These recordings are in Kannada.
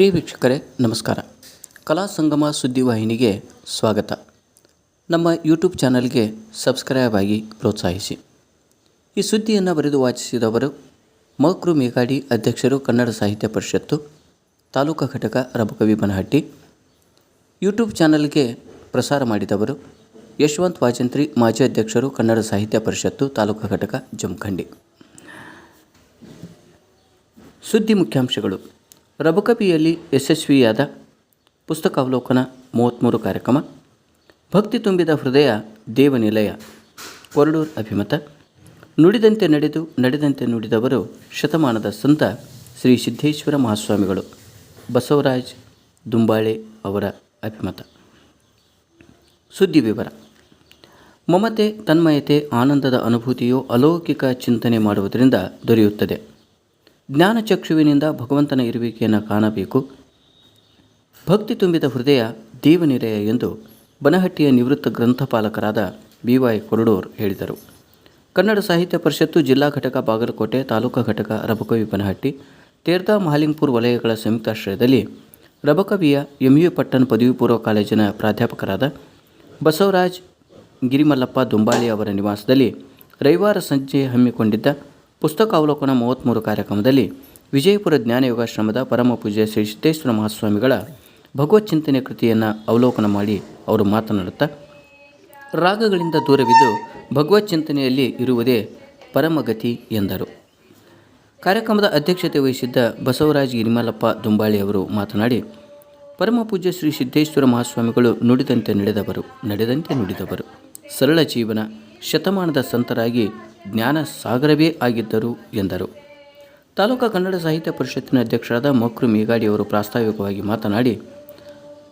ಪ್ರಿಯ ವೀಕ್ಷಕರೇ, ನಮಸ್ಕಾರ. ಕಲಾ ಸಂಗಮ ಸುದ್ದಿವಾಹಿನಿಗೆ ಸ್ವಾಗತ. ನಮ್ಮ ಯೂಟ್ಯೂಬ್ ಚಾನಲ್ಗೆ ಸಬ್ಸ್ಕ್ರೈಬ್ ಆಗಿ ಪ್ರೋತ್ಸಾಹಿಸಿ. ಈ ಸುದ್ದಿಯನ್ನು ಬರೆದು ವಾಚಿಸಿದವರು ಮಕ್ರು ಮೇಘಾಡಿ ಅಧ್ಯಕ್ಷರು ಕನ್ನಡ ಸಾಹಿತ್ಯ ಪರಿಷತ್ತು, ತಾಲೂಕಾ ಘಟಕ ರಬಕವಿ ಬನಹಟ್ಟಿ. ಯೂಟ್ಯೂಬ್ ಚಾನಲ್ಗೆ ಪ್ರಸಾರ ಮಾಡಿದವರು ಯಶವಂತ್ ವಾಜಂತ್ರಿ, ಮಾಜಿ ಅಧ್ಯಕ್ಷರು ಕನ್ನಡ ಸಾಹಿತ್ಯ ಪರಿಷತ್ತು, ತಾಲೂಕಾ ಘಟಕ ಜಮಖಂಡಿ. ಸುದ್ದಿ ಮುಖ್ಯಾಂಶಗಳು. ರಬಕಬಿಯಲ್ಲಿ ಯಶಸ್ವಿಯಾದ ಪುಸ್ತಕಾವಲೋಕನ ಮೂವತ್ತ್ಮೂರು ಕಾರ್ಯಕ್ರಮ, ಭಕ್ತಿ ತುಂಬಿದ ಹೃದಯ ದೇವನಿಲಯ, ಕೊರಡೂರ್ ಅಭಿಮತ, ನುಡಿದಂತೆ ನಡೆದು ನಡೆದಂತೆ ನುಡಿದವರು ಶತಮಾನದ ಸಂತ ಶ್ರೀ ಸಿದ್ದೇಶ್ವರ ಮಹಾಸ್ವಾಮಿಗಳು, ಬಸವರಾಜ್ ದುಂಬಾಳೆ ಅವರ ಅಭಿಮತ. ಸುದ್ದಿ ವಿವರ. ಮಮತೆ, ತನ್ಮಯತೆ, ಆನಂದದ ಅನುಭೂತಿಯು ಅಲೌಕಿಕ ಚಿಂತನೆ ಮಾಡುವುದರಿಂದ ದೊರೆಯುತ್ತದೆ. ಜ್ಞಾನಚಕ್ಷುವಿನಿಂದ ಭಗವಂತನ ಇರುವಿಕೆಯನ್ನು ಕಾಣಬೇಕು. ಭಕ್ತಿ ತುಂಬಿದ ಹೃದಯ ದೇವನಿರಯ ಎಂದು ಬನಹಟ್ಟಿಯ ನಿವೃತ್ತ ಗ್ರಂಥಪಾಲಕರಾದ ಬಿ ವೈ ಕೊರಡೂರ್ ಹೇಳಿದರು. ಕನ್ನಡ ಸಾಹಿತ್ಯ ಪರಿಷತ್ತು ಜಿಲ್ಲಾ ಘಟಕ ಬಾಗಲಕೋಟೆ, ತಾಲೂಕಾ ಘಟಕ ರಬಕವಿ ಬನಹಟ್ಟಿ ತೇರ್ದಾ ಮಹಾಲಿಂಗ್ಪುರ್ ವಲಯಗಳ ಸಂಯುಕ್ತಾಶ್ರಯದಲ್ಲಿ ರಬಕವಿಯ ಎಂ ಯು ಪಟ್ಟಣ ಪದವಿ ಪೂರ್ವ ಕಾಲೇಜಿನ ಪ್ರಾಧ್ಯಾಪಕರಾದ ಬಸವರಾಜ್ ಗಿರಿಮಲ್ಲಪ್ಪ ದುಂಬಾಳಿ ಅವರ ನಿವಾಸದಲ್ಲಿ ರವಿವಾರ ಸಂಜೆ ಹಮ್ಮಿಕೊಂಡಿದ್ದ ಪುಸ್ತಕಾವಲೋಕನ ಮೂವತ್ತ್ಮೂರು ಕಾರ್ಯಕ್ರಮದಲ್ಲಿ ವಿಜಯಪುರ ಜ್ಞಾನಯೋಗಾಶ್ರಮದ ಪರಮ ಪೂಜ್ಯ ಶ್ರೀ ಸಿದ್ದೇಶ್ವರ ಮಹಾಸ್ವಾಮಿಗಳ ಭಗವತ್ ಚಿಂತನೆ ಕೃತಿಯನ್ನು ಅವಲೋಕನ ಮಾಡಿ ಅವರು ಮಾತನಾಡುತ್ತಾ, ರಾಗಗಳಿಂದ ದೂರವಿದ್ದು ಭಗವತ್ ಚಿಂತನೆಯಲ್ಲಿ ಇರುವುದೇ ಪರಮಗತಿ ಎಂದರು. ಕಾರ್ಯಕ್ರಮದ ಅಧ್ಯಕ್ಷತೆ ವಹಿಸಿದ್ದ ಬಸವರಾಜ್ ದುಂಬಾಳಿ ಅವರು ಮಾತನಾಡಿ, ಪರಮ ಪೂಜ್ಯ ಶ್ರೀ ಸಿದ್ದೇಶ್ವರ ಮಹಾಸ್ವಾಮಿಗಳು ನುಡಿದಂತೆ ನಡೆದವರು, ನಡೆದಂತೆ ನುಡಿದವರು. ಸರಳ ಜೀವನ, ಶತಮಾನದ ಸಂತರಾಗಿ ಜ್ಞಾನ ಸಾಗರವೇ ಆಗಿದ್ದರು ಎಂದರು. ತಾಲೂಕಾ ಕನ್ನಡ ಸಾಹಿತ್ಯ ಪರಿಷತ್ತಿನ ಅಧ್ಯಕ್ಷರಾದ ಮಕ್ರು ಮೇಗಾಡಿ ಅವರು ಪ್ರಾಸ್ತಾವಿಕವಾಗಿ ಮಾತನಾಡಿ,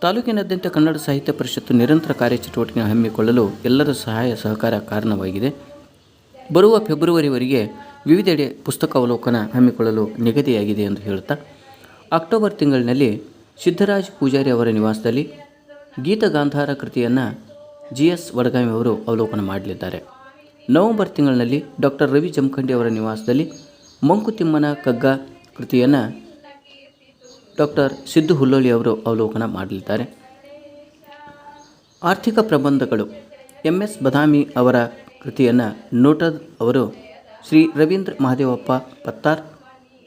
ತಾಲೂಕಿನಾದ್ಯಂತ ಕನ್ನಡ ಸಾಹಿತ್ಯ ಪರಿಷತ್ತು ನಿರಂತರ ಕಾರ್ಯಚಟುವಟಿಕೆ ಹಮ್ಮಿಕೊಳ್ಳಲು ಎಲ್ಲರ ಸಹಾಯ ಸಹಕಾರ ಕಾರಣವಾಗಿದೆ. ಬರುವ ಫೆಬ್ರವರಿವರೆಗೆ ವಿವಿಧೆಡೆ ಪುಸ್ತಕ ಅವಲೋಕನ ಹಮ್ಮಿಕೊಳ್ಳಲು ನಿಗದಿಯಾಗಿದೆ ಎಂದು ಹೇಳುತ್ತಾ, ಅಕ್ಟೋಬರ್ ತಿಂಗಳಿನಲ್ಲಿ ಸಿದ್ದರಾಜ್ ಪೂಜಾರಿ ಅವರ ನಿವಾಸದಲ್ಲಿ ಗೀತಗಾಂಧಾರ ಕೃತಿಯನ್ನು ಜಿ ಎಸ್ ವಡಗಾಮಿ ಅವರು ಅವಲೋಕನ ಮಾಡಲಿದ್ದಾರೆ. ನವೆಂಬರ್ ತಿಂಗಳಿನಲ್ಲಿ ಡಾಕ್ಟರ್ ರವಿ ಜಮಖಂಡಿ ಅವರ ನಿವಾಸದಲ್ಲಿ ಮಂಕುತಿಮ್ಮನ ಕಗ್ಗ ಕೃತಿಯನ್ನು ಡಾಕ್ಟರ್ ಸಿದ್ದು ಹುಲ್ಲೋಳಿ ಅವರು ಅವಲೋಕನ ಮಾಡಲಿದ್ದಾರೆ. ಆರ್ಥಿಕ ಪ್ರಬಂಧಗಳು ಎಂ ಎಸ್ ಬದಾಮಿ ಅವರ ಕೃತಿಯನ್ನು ನೋಟದ್ ಅವರು ಶ್ರೀ ರವೀಂದ್ರ ಮಹಾದೇವಪ್ಪ ಪತ್ತಾರ್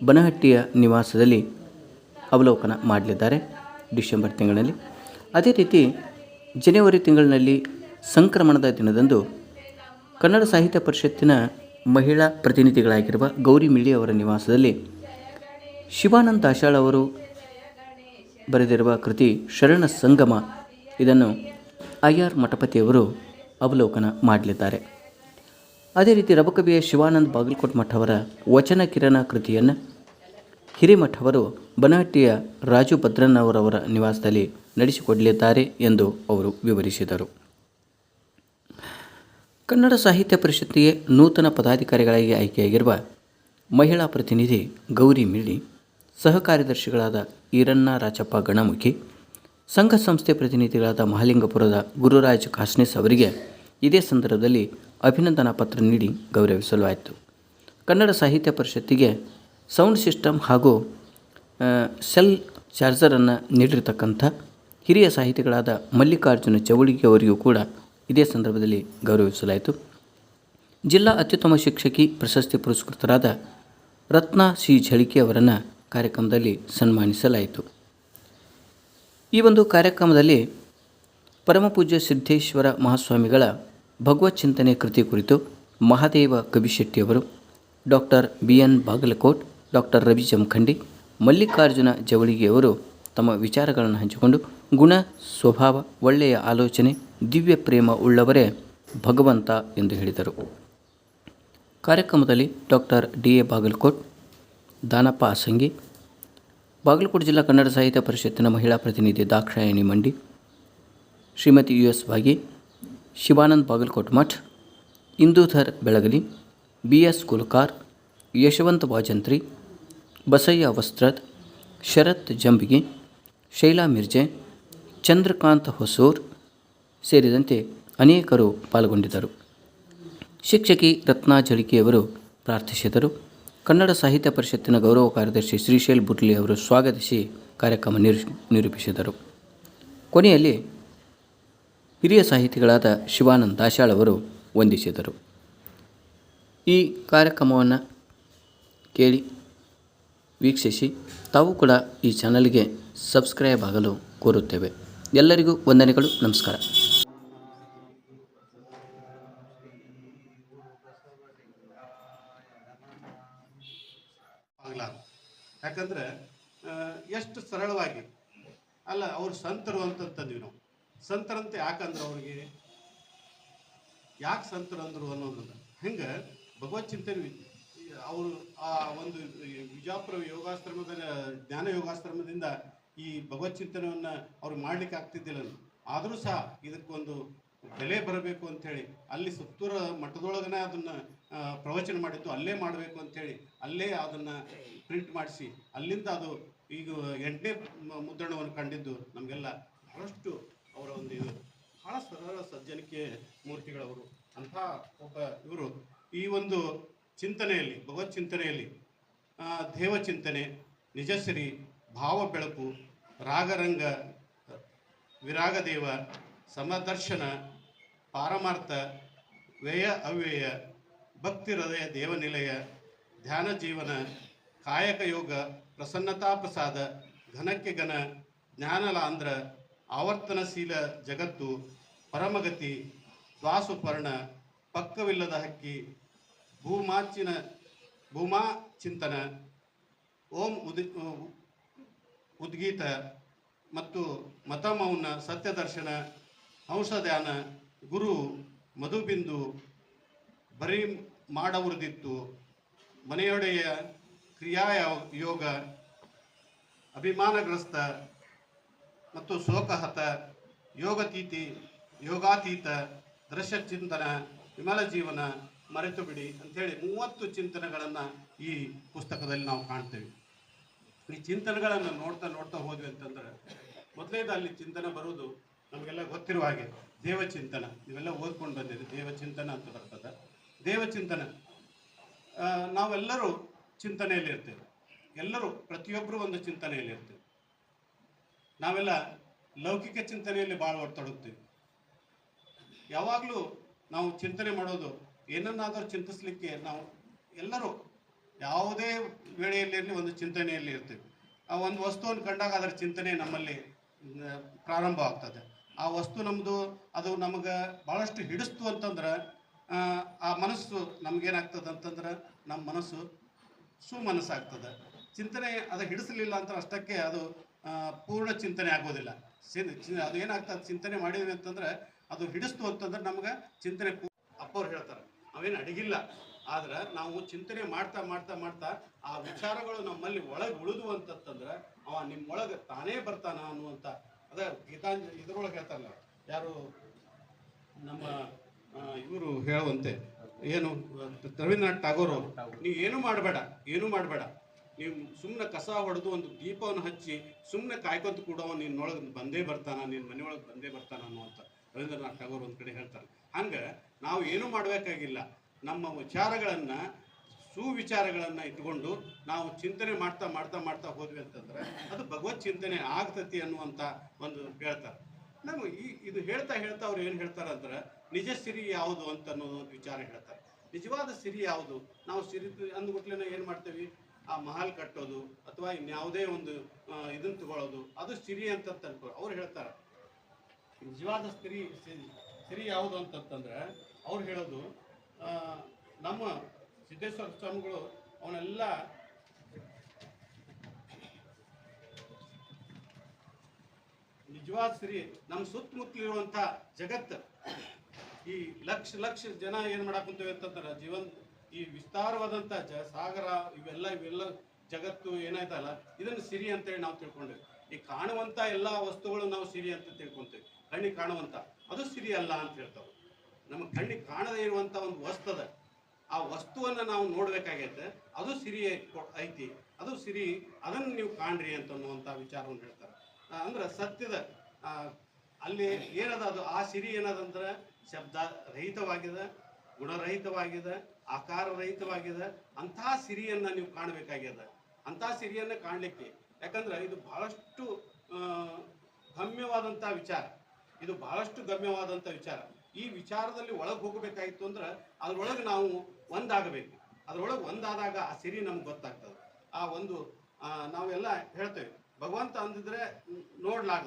ಬನಹಟ್ಟಿಯ ನಿವಾಸದಲ್ಲಿ ಅವಲೋಕನ ಮಾಡಲಿದ್ದಾರೆ ಡಿಸೆಂಬರ್ ತಿಂಗಳಲ್ಲಿ. ಅದೇ ರೀತಿ, ಜನವರಿ ತಿಂಗಳಿನಲ್ಲಿ ಸಂಕ್ರಮಣದ ದಿನದಂದು ಕನ್ನಡ ಸಾಹಿತ್ಯ ಪರಿಷತ್ತಿನ ಮಹಿಳಾ ಪ್ರತಿನಿಧಿಗಳಾಗಿರುವ ಗೌರಿ ಮಿಳ್ಳಿ ಅವರ ನಿವಾಸದಲ್ಲಿ ಶಿವಾನಂದ ದಾಶಾಳ್ ಅವರು ಬರೆದಿರುವ ಕೃತಿ ಶರಣ ಸಂಗಮ. ಇದನ್ನು ಐ ಆರ್ ಮಠಪತಿಯವರು ಅವಲೋಕನ ಮಾಡಲಿದ್ದಾರೆ. ಅದೇ ರೀತಿ ರಬಕವಿಯ ಶಿವಾನಂದ್ ಬಾಗಲಕೋಟ್ ಮಠ ಅವರ ವಚನ ಕಿರಣ ಕೃತಿಯನ್ನು ಹಿರೇಮಠ ಅವರು ಬನಾಟಿಯ ರಾಜು ಭದ್ರನ್ನವರವರ ನಿವಾಸದಲ್ಲಿ ನಡೆಸಿಕೊಡಲಿದ್ದಾರೆ ಎಂದು ಅವರು ವಿವರಿಸಿದರು. ಕನ್ನಡ ಸಾಹಿತ್ಯ ಪರಿಷತ್ತಿಗೆ ನೂತನ ಪದಾಧಿಕಾರಿಗಳಾಗಿ ಆಯ್ಕೆಯಾಗಿರುವ ಮಹಿಳಾ ಪ್ರತಿನಿಧಿ ಗೌರಿ ಮಿಳ್ಳಿ ಸಹ ಕಾರ್ಯದರ್ಶಿಗಳಾದ ಈರಣ್ಣ ರಾಚಪ್ಪ ಗಣಮುಖಿ, ಸಂಘ ಸಂಸ್ಥೆ ಪ್ರತಿನಿಧಿಗಳಾದ ಮಹಾಲಿಂಗಪುರದ ಗುರುರಾಜ್ ಕಾಸ್ನಿಸ್ ಅವರಿಗೆ ಇದೇ ಸಂದರ್ಭದಲ್ಲಿ ಅಭಿನಂದನಾ ಪತ್ರ ನೀಡಿ ಗೌರವಿಸಲಾಯಿತು. ಕನ್ನಡ ಸಾಹಿತ್ಯ ಪರಿಷತ್ತಿಗೆ ಸೌಂಡ್ ಸಿಸ್ಟಮ್ ಹಾಗೂ ಸೆಲ್ ಚಾರ್ಜರನ್ನು ನೀಡಿರತಕ್ಕಂಥ ಹಿರಿಯ ಸಾಹಿತಿಗಳಾದ ಮಲ್ಲಿಕಾರ್ಜುನ ಚವಳಿಗೆ ಅವರಿಗೂ ಕೂಡ ಇದೇ ಸಂದರ್ಭದಲ್ಲಿ ಗೌರವಿಸಲಾಯಿತು. ಜಿಲ್ಲಾ ಅತ್ಯುತ್ತಮ ಶಿಕ್ಷಕಿ, ಪ್ರಶಸ್ತಿ ಪುರಸ್ಕೃತರಾದ ರತ್ನ ಸಿ. ಝಳಿಕೆ ಅವರನ್ನು ಕಾರ್ಯಕ್ರಮದಲ್ಲಿ ಸನ್ಮಾನಿಸಲಾಯಿತು. ಈ ಒಂದು ಕಾರ್ಯಕ್ರಮದಲ್ಲಿ ಪರಮಪೂಜ್ಯ ಸಿದ್ದೇಶ್ವರ ಮಹಾಸ್ವಾಮಿಗಳ ಭಗವತ್ ಚಿಂತನೆ ಕೃತಿ ಕುರಿತು Mahadeva ಕವಿಶೆಟ್ಟಿಯವರು doctor B. N. Bagalkot, doctor Ravi Jamakhandi, Mallikarjuna ಜವಳಿಗೆಯವರು ತಮ್ಮ ವಿಚಾರಗಳನ್ನು ಹಂಚಿಕೊಂಡು ಗುಣ, ಸ್ವಭಾವ, ಒಳ್ಳೆಯ ಆಲೋಚನೆ ದಿವ್ಯ ಪ್ರೇಮ ಉಳ್ಳವರೇ ಭಗವಂತ ಎಂದು ಹೇಳಿದರು. ಕಾರ್ಯಕ್ರಮದಲ್ಲಿ doctor D. A. Bagalkot, Danappa Asangi, Bagalkote ಜಿಲ್ಲಾ ಕನ್ನಡ ಸಾಹಿತ್ಯ ಪರಿಷತ್ತಿನ ಮಹಿಳಾ ಪ್ರತಿನಿಧಿ ದಾಕ್ಷಾಯಣಿ ಮಂಡಿ, ಶ್ರೀಮತಿ ಯು. ಎಸ್. ವಾಗಿ ಶಿವಾನಂದ್ ಬಾಗಲಕೋಟ್ ಮಠ್, ಇಂದೂಧರ್ ಬೆಳಗಲಿ, ಬಿ. ಎಸ್. ಕುಲ್ಕಾರ್, ಯಶವಂತ ವಾಜಂತ್ರಿ, ಬಸಯ್ಯ ವಸ್ತ್ರದ್, ಶರತ್ ಜಂಬಿಗಿ, ಶೈಲಾ ಮಿರ್ಜೆ, ಚಂದ್ರಕಾಂತ್ ಹೊಸೂರ್ ಸೇರಿದಂತೆ ಅನೇಕರು ಪಾಲ್ಗೊಂಡಿದ್ದರು. ಶಿಕ್ಷಕಿ ರತ್ನಾ ಜಳಿಕೆಯವರು ಪ್ರಾರ್ಥಿಸಿದರು. ಕನ್ನಡ ಸಾಹಿತ್ಯ ಪರಿಷತ್ತಿನ ಗೌರವ ಕಾರ್ಯದರ್ಶಿ ಶ್ರೀಶೈಲ್ ಬುಟ್ಲಿ ಅವರು ಸ್ವಾಗತಿಸಿ ಕಾರ್ಯಕ್ರಮ ನಿರು, ನಿರೂಪಿಸಿದರು. ಕೊನೆಯಲ್ಲಿ ಹಿರಿಯ ಸಾಹಿತಿಗಳಾದ ಶಿವಾನಂದ ದಾಶಾಳ್ ಅವರು ವಂದಿಸಿದರು. ಈ ಕಾರ್ಯಕ್ರಮವನ್ನು ಕೇಳಿ, ವೀಕ್ಷಿಸಿ ತಾವು ಕೂಡ ಈ ಚಾನಲ್ಗೆ ಸಬ್ಸ್ಕ್ರೈಬ್ ಆಗಲು ಕೋರುತ್ತೇವೆ. ಎಲ್ಲರಿಗೂ ವಂದನೆಗಳು, ನಮಸ್ಕಾರ. ಆಗ್ಲಾರ ಯಾಕಂದ್ರೆ ಎಷ್ಟು ಸರಳವಾಗಿ, ಅಲ್ಲ, ಅವ್ರು ಸಂತರು ಅಂತಂತಂದ್ವಿ ನಾವು. ಸಂತರಂತೆ ಯಾಕಂದ್ರೆ ಅವ್ರಿಗೆ? ಯಾಕೆ ಸಂತರು ಅಂದರು ಅನ್ನೋದನ್ನ. ಹಂಗೆ? ಭಗವತ್ ಚಿಂತನೆ ಅವರು ಆ ಒಂದು ವಿಜಾಪುರ ಯೋಗಾಶ್ರಮದ ಜ್ಞಾನ ಯೋಗಾಶ್ರಮದಿಂದ ಈ ಭಗವತ್ ಚಿಂತನೆಯನ್ನು ಅವ್ರು ಮಾಡ್ಲಿಕ್ಕೆ ಆಗ್ತಿದ್ದಿಲ್ಲ ಆದರೂ ಸಹ ಇದಕ್ಕೊಂದು ಬೆಲೆ ಬರಬೇಕು ಅಂಥೇಳಿ, ಅಲ್ಲಿ ಸುತ್ತೂರ ಮಠದೊಳಗನೆ ಅದನ್ನ ಪ್ರವಚನ ಮಾಡಿದ್ದು ಅಲ್ಲೇ ಮಾಡಬೇಕು ಅಂಥೇಳಿ, ಅಲ್ಲೇ ಅದನ್ನ ಪ್ರಿಂಟ್ ಮಾಡಿಸಿ, ಅಲ್ಲಿಂದ ಅದು ಈಗ ಎಂಟನೇ ಮುದ್ರಣವನ್ನು ಕಂಡಿದ್ದು ನಮಗೆಲ್ಲ ಬಹಳಷ್ಟು ಅವರ ಒಂದು ಇದು, ಬಹಳ ಸರಳ ಸಜ್ಜನಿಕೆ ಮೂರ್ತಿಗಳವರು. ಅಂಥ ಒಬ್ಬ ಇವರು. ಈ ಒಂದು ಚಿಂತನೆಯಲ್ಲಿ, ಭಗವತ್ ಚಿಂತನೆಯಲ್ಲಿ ದೇವ ಚಿಂತನೆ, ನಿಜಶ್ರೀ ಭಾವ ಬೆಳಕು, ರಾಗರಂಗ, ವಿರಾಗದೇವ ಸಮದರ್ಶನ, ಪಾರಮಾರ್ಥ, ವ್ಯಯ ಅವ್ಯಯ, ಭಕ್ತಿ ಹೃದಯ ದೇವನಿಲಯ ಧ್ಯಾನ ಜೀವನ, ಕಾಯಕ ಯೋಗ, ಪ್ರಸನ್ನತಾ ಪ್ರಸಾದ, ಘನಕ್ಕೆ ಘನ, ಜ್ಞಾನಲಾಂಧ್ರ ಆವರ್ತನಶೀಲ ಜಗತ್ತು, ಪರಮಗತಿ, ದ್ವಾಸುಪರ್ಣ, ಪಕ್ಕವಿಲ್ಲದ ಹಕ್ಕಿ, ಭೂಮಾಚಿನ ಭೂಮಾ ಚಿಂತನ ಓಂ ಉದಿ ಉದ್ಗೀತ ಮತ್ತು ಮತಮೌನ ಸತ್ಯದರ್ಶನ ಹಂಸಧ್ಯಾನ ಗುರು ಮಧುಬಿಂದು ಬರೀ ಮಾಡವರದಿತ್ತು. ಮನೆಯೊಡೆಯ ಕ್ರಿಯಾ ಯೋಗ ಅಭಿಮಾನಗ್ರಸ್ತ ಮತ್ತು ಶೋಕಹತ, ಯೋಗತೀತಿ, ಯೋಗಾತೀತ ದೃಶ್ಯ ಚಿಂತನ ವಿಮಲ ಜೀವನ ಮರೆತು ಬಿಡಿ ಅಂಥೇಳಿ ಮೂವತ್ತು ಚಿಂತನೆಗಳನ್ನು ಈ ಪುಸ್ತಕದಲ್ಲಿ ನಾವು ಕಾಣ್ತೇವೆ. ಈ ಚಿಂತನೆಗಳನ್ನು ನೋಡ್ತಾ ನೋಡ್ತಾ ಹೋದ್ವಿ ಅಂತಂದ್ರೆ ಮೊದಲೇದು ಅಲ್ಲಿ ಚಿಂತನೆ ಬರುವುದು ನಮಗೆಲ್ಲ ಗೊತ್ತಿರುವ ಹಾಗೆ ದೇವಚಿಂತನ ಇವೆಲ್ಲ ಓದ್ಕೊಂಡು ಬಂದಿದೆ ದೇವಚಿಂತನ ಅಂತ ಬರ್ತದೆ. ದೇವಚಿಂತನ ನಾವೆಲ್ಲರೂ ಚಿಂತನೆಯಲ್ಲಿ ಇರ್ತೇವೆ. ಎಲ್ಲರೂ ಪ್ರತಿಯೊಬ್ಬರು ಒಂದು ಚಿಂತನೆಯಲ್ಲಿ ಇರ್ತೇವೆ. ನಾವೆಲ್ಲ ಲೌಕಿಕ ಚಿಂತನೆಯಲ್ಲಿ ಭಾಳ ಒತ್ತೊಡಗ್ತೀವಿ ಯಾವಾಗಲೂ ನಾವು ಚಿಂತನೆ ಮಾಡೋದು, ಏನನ್ನಾದರೂ ಚಿಂತಿಸ್ಲಿಕ್ಕೆ ನಾವು ಎಲ್ಲರೂ ಯಾವುದೇ ವೇಳೆಯಲ್ಲಿ ಒಂದು ಚಿಂತನೆಯಲ್ಲಿ ಇರ್ತೀವಿ. ಆ ಒಂದು ವಸ್ತುವನ್ನು ಕಂಡಾಗ ಅದರ ಚಿಂತನೆ ನಮ್ಮಲ್ಲಿ ಪ್ರಾರಂಭ ಆಗ್ತದೆ ಆ ವಸ್ತು ನಮ್ಮದು ಅದು ನಮಗೆ ಭಾಳಷ್ಟು ಹಿಡಿಸ್ತು ಅಂತಂದ್ರೆ ಆ, ಮನಸ್ಸು ನಮಗೇನಾಗ್ತದೆ ಅಂತಂದ್ರೆ ನಮ್ಮ ಮನಸ್ಸು ಸುಮನಸ್ಸಾಗ್ತದೆ. ಚಿಂತನೆ ಅದು ಹಿಡಿಸಲಿಲ್ಲ ಅಂತ ಅಷ್ಟಕ್ಕೆ ಅದು ಪೂರ್ಣ ಚಿಂತನೆ ಆಗೋದಿಲ್ಲ. ಅದು ಏನಾಗ್ತದೆ ಚಿಂತನೆ ಮಾಡಿದ್ವಿ ಅಂತಂದ್ರೆ ಅದು ಹಿಡಿಸ್ತು ಅಂತಂದ್ರೆ ನಮ್ಗೆ ಚಿಂತನೆ ಅಪ್ಪವ್ರು ಹೇಳ್ತಾರೆ ಅವೇನು ಅಡಗಿಲ್ಲ. ಆದ್ರೆ ನಾವು ಚಿಂತನೆ ಮಾಡ್ತಾ ಮಾಡ್ತಾ ಮಾಡ್ತಾ ಆ ವಿಚಾರಗಳು ನಮ್ಮಲ್ಲಿ ಒಳಗೆ ಉಳಿದು ಅಂತಂದ್ರೆ ಅವ ನಿಮ್ಮೊಳಗೆ ತಾನೇ ಬರ್ತಾನ ಅನ್ನುವಂಥ ಅದ ಗೀತಾಂಜ ಇದ್ರೊಳಗೆ ಹೇಳ್ತಾರಲ್ಲ ಯಾರು ನಮ್ಮ ಇವರು ಹೇಳುವಂತೆ ಏನು ರವೀಂದ್ರನಾಥ್ ಟಾಗೋರ್ ಅವರು ನೀವು ಏನು ಮಾಡಬೇಡ ಏನು ಮಾಡಬೇಡ. ನೀವು ಸುಮ್ಮನೆ ಕಸ ಹೊಡೆದು ಒಂದು ದೀಪವನ್ನು ಹಚ್ಚಿ ಸುಮ್ಮನೆ ಕಾಯ್ಕೊಂತ ಕೂಡ ನಿನ್ನೊಳಗೆ ಬಂದೇ ಬರ್ತಾನ ನಿನ್ನ ಮನೆಯೊಳಗೆ ಬಂದೇ ಬರ್ತಾನ ಅನ್ನುವಂಥ ರವೀಂದ್ರನಾಥ್ ಟಾಗೋರ್ ಒಂದು ಕಡೆ ಹೇಳ್ತಾರೆ. ಹಂಗೆ ನಾವು ಏನು ಮಾಡಬೇಕಾಗಿಲ್ಲ. ನಮ್ಮ ವಿಚಾರಗಳನ್ನು ಸುವಿಚಾರಗಳನ್ನು ಇಟ್ಕೊಂಡು ನಾವು ಚಿಂತನೆ ಮಾಡ್ತಾ ಮಾಡ್ತಾ ಮಾಡ್ತಾ ಹೋದ್ವಿ ಅಂತಂದ್ರೆ ಅದು ಭಗವತ್ ಚಿಂತನೆ ಆಗ್ತತಿ ಅನ್ನುವಂಥ ಒಂದು ಹೇಳ್ತಾರೆ. ನಾವು ಈ ಇದು ಹೇಳ್ತಾ ಹೇಳ್ತಾ ಅವ್ರು ಏನು ಹೇಳ್ತಾರೆ ಅಂದ್ರೆ ನಿಜ ಸಿರಿ ಯಾವುದು ಅಂತ ಅನ್ನೋದು ಒಂದು ವಿಚಾರ ಹೇಳ್ತಾರೆ. ನಿಜವಾದ ಸಿರಿ ಯಾವುದು? ನಾವು ಸಿರಿ ಅಂದ್ಬಿಟ್ಲೆ ಏನು ಮಾಡ್ತೇವಿ? ಆ ಮಹಲ್ ಕಟ್ಟೋದು ಅಥವಾ ಇನ್ಯಾವುದೇ ಒಂದು ಇದನ್ನು ತಗೊಳ್ಳೋದು ಅದು ಸಿರಿ ಅಂತ ಅನ್ಕೋ ಅವ್ರು ಹೇಳ್ತಾರೆ. ನಿಜವಾದ ಸ್ತ್ರೀ ಸಿರಿ ಸಿರಿ ಯಾವುದು ಅಂತಂತಂದ್ರೆ ಅವ್ರು ಹೇಳೋದು ನಮ್ಮ ಸಿದ್ದೇಶ್ವರ ಸ್ವಾಮಿಗಳು ಅವನ್ನೆಲ್ಲ ನಿಜವಾದ ಶ್ರೀ ನಮ್ಮ ಸುತ್ತಮುತ್ತಲಿರುವಂಥ ಜಗತ್ತು, ಈ ಲಕ್ಷ ಲಕ್ಷ ಜನ ಏನು ಮಾಡಾಕುಂತೇವೆ ಅಂತಂದ್ರೆ, ಜೀವನ್ ಈ ವಿಸ್ತಾರವಾದಂಥ ಜ ಸಾಗರ, ಇವೆಲ್ಲ ಇವೆಲ್ಲ ಜಗತ್ತು ಏನಾಯ್ತಲ್ಲ, ಇದನ್ನು ಸಿರಿ ಅಂತೇಳಿ ನಾವು ತಿಳ್ಕೊಂಡೇವೆ. ಈ ಕಾಣುವಂಥ ಎಲ್ಲ ವಸ್ತುಗಳು ನಾವು ಸಿರಿ ಅಂತ ತಿಳ್ಕೊಂತೇವೆ. ಕಣ್ಣಿಗೆ ಕಾಣುವಂಥ, ಅದು ಸಿರಿ ಅಲ್ಲ ಅಂತ ಹೇಳ್ತಾವೆ. ನಮ್ಮ ಕಣ್ಣಿಗೆ ಕಾಣದೇ ಇರುವಂಥ ಒಂದು ವಸ್ತದ ಆ ವಸ್ತುವನ್ನು ನಾವು ನೋಡಬೇಕಾಗೈತೆ, ಅದು ಸಿರಿ ಐತಿ, ಅದು ಸಿರಿ, ಅದನ್ನು ನೀವು ಕಾಣ್ರಿ ಅಂತ ಅನ್ನುವಂಥ ವಿಚಾರವನ್ನು ಹೇಳ್ತಾರೆ. ಅಂದ್ರೆ ಸತ್ಯದ ಅಲ್ಲಿ ಏನದ ಅದು, ಆ ಸಿರಿ ಏನದಂದ್ರೆ ಶಬ್ದ ರಹಿತವಾಗಿದೆ, ಗುಣರಹಿತವಾಗಿದೆ, ಆಕಾರ ರಹಿತವಾಗಿದೆ, ಅಂತಹ ಸಿರಿಯನ್ನ ನೀವು ಕಾಣಬೇಕಾಗ್ಯದ ಅಂತಹ ಸಿರಿಯನ್ನ ಕಾಣಲಿಕ್ಕೆ, ಯಾಕಂದ್ರೆ ಇದು ಬಹಳಷ್ಟು ಗಮ್ಯವಾದಂಥ ವಿಚಾರ. ಇದು ಬಹಳಷ್ಟು ಗಮ್ಯವಾದಂಥ ವಿಚಾರ. ಈ ವಿಚಾರದಲ್ಲಿ ಒಳಗೆ ಹೋಗಬೇಕಾಗಿತ್ತು ಅಂದ್ರೆ ಅದ್ರೊಳಗೆ ನಾವು ಒಂದಾಗಬೇಕು. ಅದರೊಳಗೆ ಒಂದಾದಾಗ ಆ ಸಿರಿ ನಮ್ಗೆ ಗೊತ್ತಾಗ್ತದೆ. ಆ ಒಂದು ನಾವೆಲ್ಲ ಹೇಳ್ತೇವೆ. ಭಗವಂತ ಅಂದಿದ್ರೆ ನೋಡ್ಲಾಗ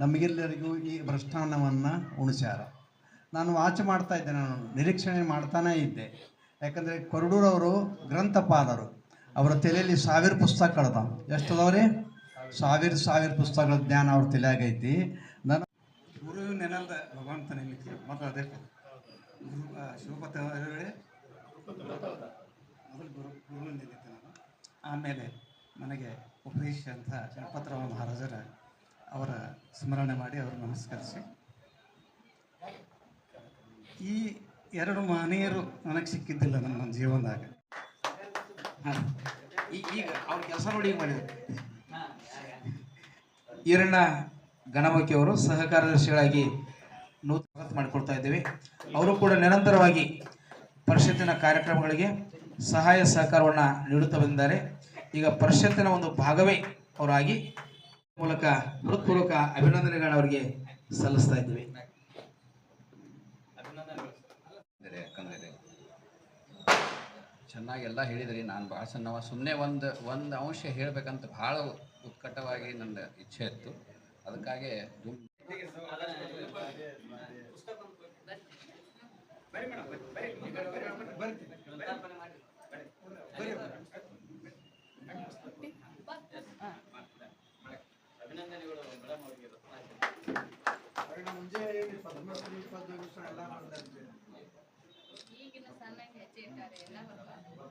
ನಮಗೆಲ್ಲರಿಗೂ ಈ ಭ್ರಷ್ಟಾನ್ನವನ್ನು ಉಣಿಸ್ಯಾರ. ನಾನು ವಾಚ್ ಮಾಡ್ತಾ ಇದ್ದೆ, ನಾನು ನಿರೀಕ್ಷಣೆ ಮಾಡ್ತಾನೇ ಇದ್ದೆ. ಯಾಕಂದರೆ ಕೊರಡೂರವರು ಗ್ರಂಥಪಾದರು. ಅವರ ತಲೆಯಲ್ಲಿ ಸಾವಿರ ಪುಸ್ತಕಗಳದಾವ ಎಷ್ಟು ಅದಾವ್ರಿ ಸಾವಿರ ಸಾವಿರ ಪುಸ್ತಕಗಳ ಜ್ಞಾನ ಅವ್ರ ತಲೆಯಾಗೈತಿ ನನ್ನ ಗುರು ನೆನಲ್ದ ಭಗವಂತ ನಿಮಗೆ ಮೊದಲು ಅದೇ ಶಿವಪತಿ ಹೇಳಿ. ಮೊದಲು ಗುರು ನಾನು. ಆಮೇಲೆ ನನಗೆ ಉಪದೇಶ ಅಂತ ಗಣಪತರಾವ ಮಹಾರಾಜರ ಅವರ ಸ್ಮರಣೆ ಮಾಡಿ ಅವರು ನಮಸ್ಕರಿಸಿ. ಈ ಎರಡು ಮಾನೀಯರು ನನಗೆ ಸಿಕ್ಕಿದ್ದಿಲ್ಲ ನನ್ನ ಜೀವನದಾಗ. ಈಗ ಅವ್ರ ಕೆಲಸ ನೋಡಿ ಮಾಡಿದ್ರು. ಈರಣ್ಣ ಗಣಮುಖಿ ಅವರು ಸಹಕಾರದರ್ಶಿಗಳಾಗಿ ನೂತನ ಮಾಡಿಕೊಡ್ತಾ ಇದ್ದೇವೆ. ಅವರು ಕೂಡ ನಿರಂತರವಾಗಿ ಪರಿಷತ್ತಿನ ಕಾರ್ಯಕ್ರಮಗಳಿಗೆ ಸಹಾಯ ಸಹಕಾರವನ್ನು ನೀಡುತ್ತಾ ಬಂದಿದ್ದಾರೆ. ಈಗ ಪರಿಷತ್ತಿನ ಒಂದು ಭಾಗವೇ ಅವರಾಗಿ ಮೂಲಕ ಹೃತ್ಪೂರ್ವಕ ಅಭಿನಂದನೆಗಳನ್ನು ಅವರಿಗೆ ಸಲ್ಲಿಸ್ತಾ ಇದ್ದೇವೆ ಇದ್ದಾರೆ ಯಾಕಂದರೆ ಚೆನ್ನಾಗೆಲ್ಲ ಹೇಳಿದ್ರಿ ನಾನು ಭಾಳ ಸಣ್ಣವ ಸುಮ್ಮನೆ ಒಂದು ಒಂದು ಅಂಶ ಹೇಳಬೇಕಂತ ಭಾಳ ಉತ್ಕಟವಾಗಿ ನನ್ನ ಇಚ್ಛೆ ಇತ್ತು ಅದಕ್ಕಾಗಿ ಈಗಿನ ಸಣ್ಣ ಹೆಜ್ಜೆ ಎಲ್ಲ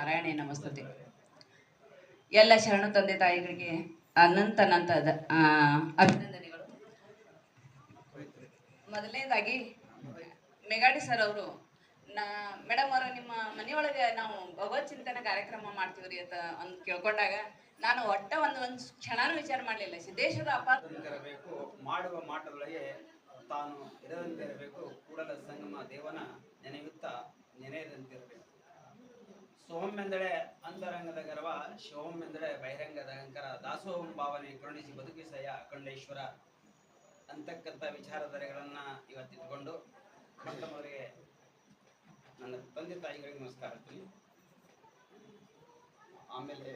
ನಾರಾಯಣಿ ನಮಸ್ತುತೆ. ಎಲ್ಲ ಶರಣು ತಂದೆ ತಾಯಿಗಳಿಗೆ ಅನಂತ ಅನಂತ ಅಭಿನಂದನೆಗಳು. ಮೊದಲನೇದಾಗಿ ಮೆಗಾಡಿ ಸರ್ ಅವರು, ನಾ ಮೇಡಮ್ ಅವರು ನಿಮ್ಮ ಮನೆಯೊಳಗೆ ನಾವು ಭಗವತ್ ಚಿಂತನೆ ಕಾರ್ಯಕ್ರಮ ಮಾಡ್ತೀವ್ರಿ ಅಂತ ಒಂದು ಕೇಳ್ಕೊಂಡಾಗ, ನಾನು ಒಟ್ಟ ಒಂದು ಒಂದು ಕ್ಷಣನೂ ವಿಚಾರ ಮಾಡಲಿಲ್ಲ. ಸಿದ್ದೇಶ್ವರ ಅಪಾತ್ರಬೇಕು ಮಾಡುವ ಮಾಟದೊಳಗೆ ತಾನು ಇರದಂತಿರಬೇಕು. ಕೂಡಲ ಸಂಗಮ ದೇವನ ನೆನೆಯುತ್ತಾ ನೆನೆಯದಂತಿರಬೇಕು. ಸೋಹಮ್ಮೆಂದಳೆ ಅಂತರಂಗದ ಗರ್ವ ಶಿವಮ್ಮೆಂದಳೆ ಬಹಿರಂಗದ ಅಹಂಕಾರ. ದಾಸೋಹಂ ಭಾವನೆ, ಕರುಣಿಸಿ ಬದುಕಿಸಯ ಅಖಂಡೇಶ್ವರ ಅಂತಕ್ಕಂಥ ವಿಚಾರಧಾರೆಗಳನ್ನ ಇವತ್ತಿಟ್ಕೊಂಡು ಮೊಟ್ಟಮೊದಲಿಗೆ ನನ್ನ ತಂದೆ ತಾಯಿಗಳಿಗೆ ನಮಸ್ಕಾರ ಹೇಳ್ತೀನಿ. ಆಮೇಲೆ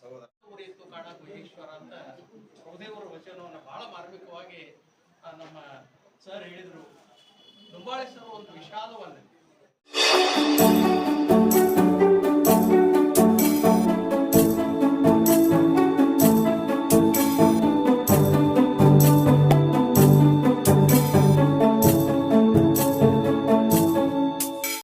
ಸಹೋದರ ಗುಹೇಶ್ವರ ಅಂತ. ಸೌದೇವರ ವಚನವನ್ನು ಬಹಳ ಮಾರ್ಮಿಕವಾಗಿ ನಮ್ಮ ಸರ್ ಹೇಳಿದರು. ದುಂಬಾಳೆ ಸರ್ ಒಂದು ವಿಷಾದವನ್ನು